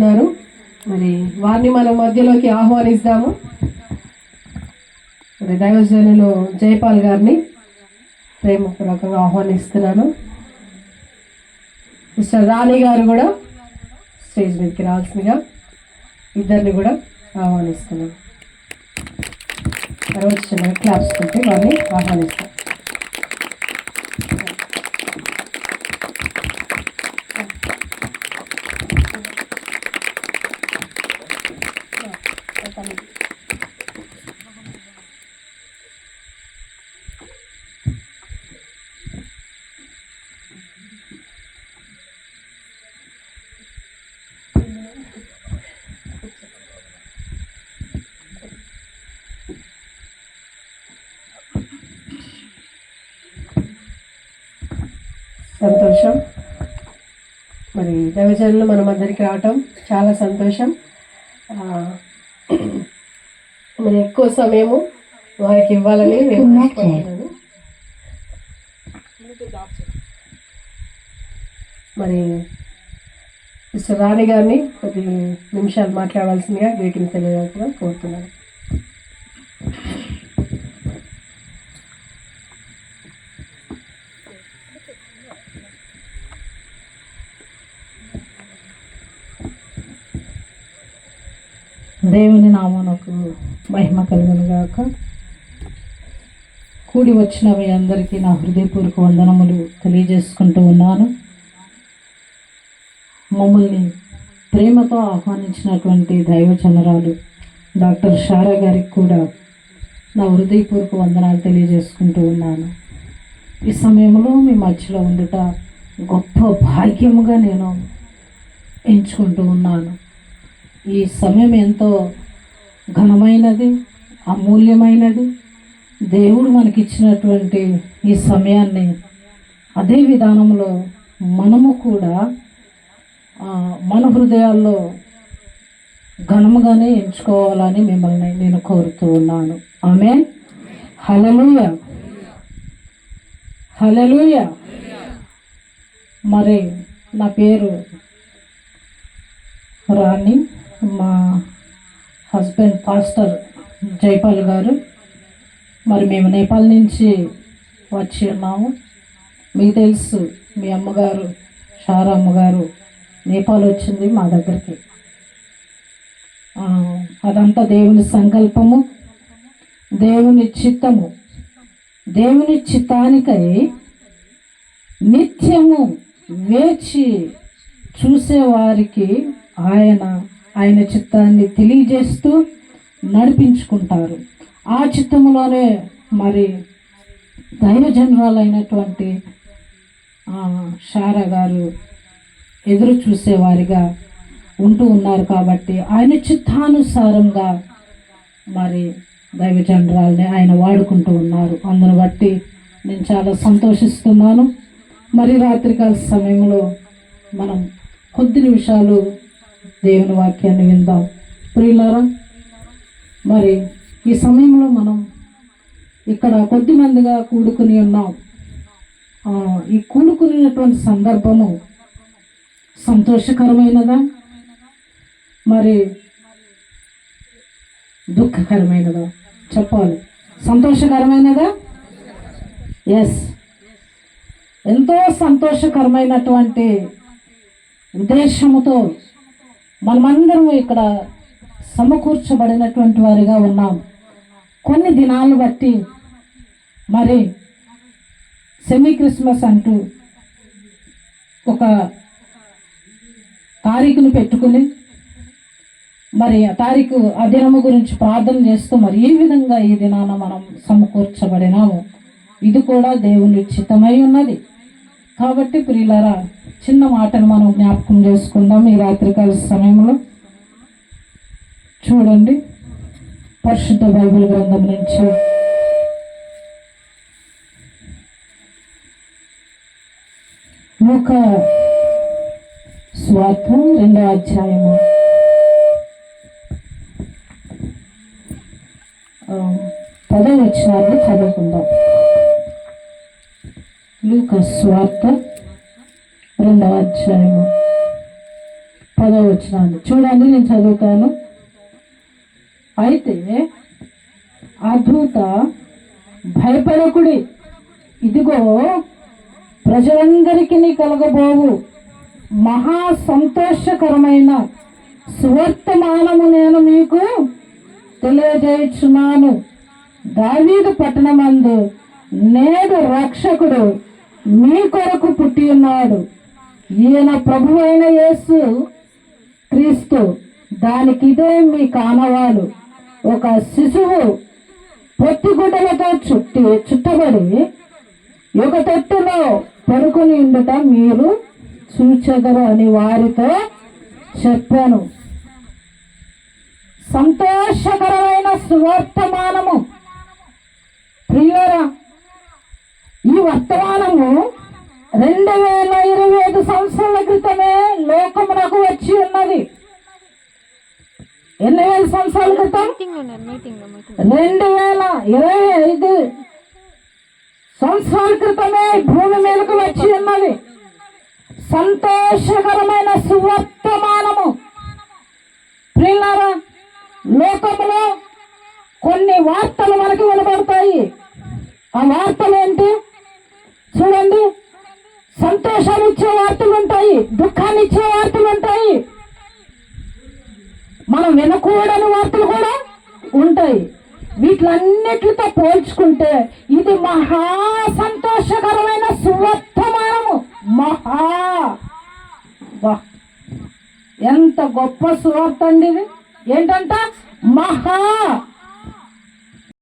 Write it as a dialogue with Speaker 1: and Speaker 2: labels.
Speaker 1: ఉన్నారు. మరి వారిని మనం మధ్యలోకి ఆహ్వానిస్తాము. మరి దైవజనులు జయపాల్ గారిని ప్రేమపూర్వకంగా ఆహ్వానిస్తున్నాను. మిస్టర్ రాణి గారు కూడా స్టేజ్ మీదకి రావాల్సిందిగా ఇద్దరిని కూడా ఆహ్వానిస్తున్నాను. తర్వాత క్లాప్స్ పెట్టి వారిని ఆహ్వానిస్తాం సంతోషం. మరి దైవజనులు మన మధ్యకి రావటం చాలా సంతోషం. మరి ఎక్కువ సమయము వారికి ఇవ్వాలని నేను. మరి మిస్టర్ రాణి గారిని కొద్ది నిమిషాలు మాట్లాడవలసిందిగా గ్రీటింగ్ తెలియజేయాల్సిందిగా కోరుతున్నాను.
Speaker 2: దేవుని నామనకు మహిమ కలుగునుగాక. కూడి వచ్చిన మీ అందరికీ నా హృదయపూర్వక వందనములు తెలియజేసుకుంటూ ఉన్నాను. మమ్మల్ని ప్రేమతో ఆహ్వానించినటువంటి దైవచనరాలు డాక్టర్ షారా గారికి కూడా నా హృదయపూర్వక వందనాలు తెలియజేసుకుంటూ ఉన్నాను. ఈ సమయంలో మీ మధ్యలో ఉండుట గొప్ప భాగ్యముగా నేను ఎంచుకుంటూ ఉన్నాను. ఈ సమయం ఎంతో ఘనమైనది అమూల్యమైనది. దేవుడు మనకిచ్చినటువంటి ఈ సమయాన్ని అదే విధానంలో మనము కూడా మన హృదయాల్లో ఘనముగానే ఎంచుకోవాలని మిమ్మల్ని నేను కోరుతూ ఉన్నాను. ఆమె హలలుయ హలలుయ మరి నా పేరు రాణి. మా హస్బెండ్ పాస్టర్ జైపాల్ గారు. మరి మేము నేపాల్ నుంచి వచ్చి ఉన్నాము. మీకు తెలుసు మీ అమ్మగారు షారా అమ్మగారు నేపాల్ వచ్చింది మా దగ్గరికి. అదంతా దేవుని సంకల్పము దేవుని చిత్తము. దేవుని చిత్తానికై నిత్యము వేచి చూసేవారికి ఆయన ఆయన చిత్తాన్ని తెలియజేస్తూ నడిపించుకుంటారు. ఆ చిత్తములోనే మరి దైవజనరాలైనటువంటి ఆ, షారా గారు ఎదురు చూసేవారిగా ఉంటూ ఉన్నారు కాబట్టి ఆయన చిత్తానుసారంగా మరి దైవజనరాల్ని ఆయన వాడుకుంటూ ఉన్నారు. అందును బట్టి నేను చాలా సంతోషిస్తున్నాను. మరి రాత్రికాల సమయంలో మనం కొద్ది నిమిషాలు దేవుని వాక్యాన్ని విందాం. ప్రియులారా మరి ఈ సమయంలో మనం ఇక్కడ కొద్ది మందిగా కూడుకుని ఉన్నాం. ఈ కూడుకునేటువంటి సందర్భము సంతోషకరమైనదా? మరి దుఃఖకరమైనదా? చెప్పాలి. సంతోషకరమైనదా? ఎస్ ఎంతో సంతోషకరమైనటువంటి ఉద్దేశముతో మనమందరం ఇక్కడ సమకూర్చబడినటువంటి వారిగా ఉన్నాం. కొన్ని దినాలు బట్టి మరి సెమీ క్రిస్మస్ అంటూ ఒక తారీఖును పెట్టుకుని మరి ఆ తారీఖు ఆ దినము గురించి ప్రార్థన చేస్తూ మరి ఏ విధంగా ఈ దినాన మనం సమకూర్చబడినాము? ఇది కూడా దేవుని చిత్తమై ఉన్నది. కాబట్టి ప్రియులరా చిన్న మాటను మనం జ్ఞాపకం చేసుకుందాం ఈ రాత్రికాల సమయంలో. చూడండి పరిశుద్ధ బైబిల్ గ్రంథం నుంచి. ఒక స్వార్థం రెండో అధ్యాయము. ఆ, పదో వచ్చినాన్ని చదువుకుందాం. లూక స్వార్థ రెండవ అధ్యాయము పదవ వచ్చినాన్ని చూడండి నేను చదువుతాను. అయితే అద్భుత భయపడకుడి. ఇదిగో ప్రజలందరికీ కలగబోవు. మహా సంతోషకరమైన సువర్తమానము నేను మీకు తెలియజేయుచున్నాను. దావీదు పట్టణమందు నేడు రక్షకుడు మీ కొరకు పుట్టి ఉన్నాడు. ఈయన ప్రభు అయిన యేసు క్రీస్తు దానికిదే మీ కానవాలు. ఒక శిశువు పొత్తిగుడ్డలతో చుట్టి చుట్టబడి ఒక తొట్టులో పడుకుని ఉండుట మీరు చూచెదరు అని వారితో చెప్పాను. సంతోషకరమైన సువర్తమానము. ప్రియురా ఈ వర్తమానము రెండు వేల ఇరవై ఐదు సంవత్సరాల క్రితమే లోకమునకు వచ్చి ఉన్నది. ఎన్ని వేల సంవత్సరాల క్రితం? రెండు వేల ఇరవై ఐదు సంవత్సరాల క్రితమే భూమి మీదకు వచ్చి ఉన్నది. సంతోషకరమైన సువర్తమానము. ప్రియులారా లోకములో కొన్ని వార్తలు మనకి వినబడతాయి. ఆ వార్తలు ఏంటి? చూడండి. సంతోషాన్ని ఇచ్చే వార్తలు ఉంటాయి దుఃఖాన్ని ఇచ్చే వార్తలు ఉంటాయి మనం వినకూడని వార్తలు కూడా ఉంటాయి. వీటిలన్నిటితో పోల్చుకుంటే ఇది మహా సంతోషకరమైన సువర్తమానము మహా! వా! ఎంత గొప్ప సువార్త అండి ఇది. ఏంటంట? మహా!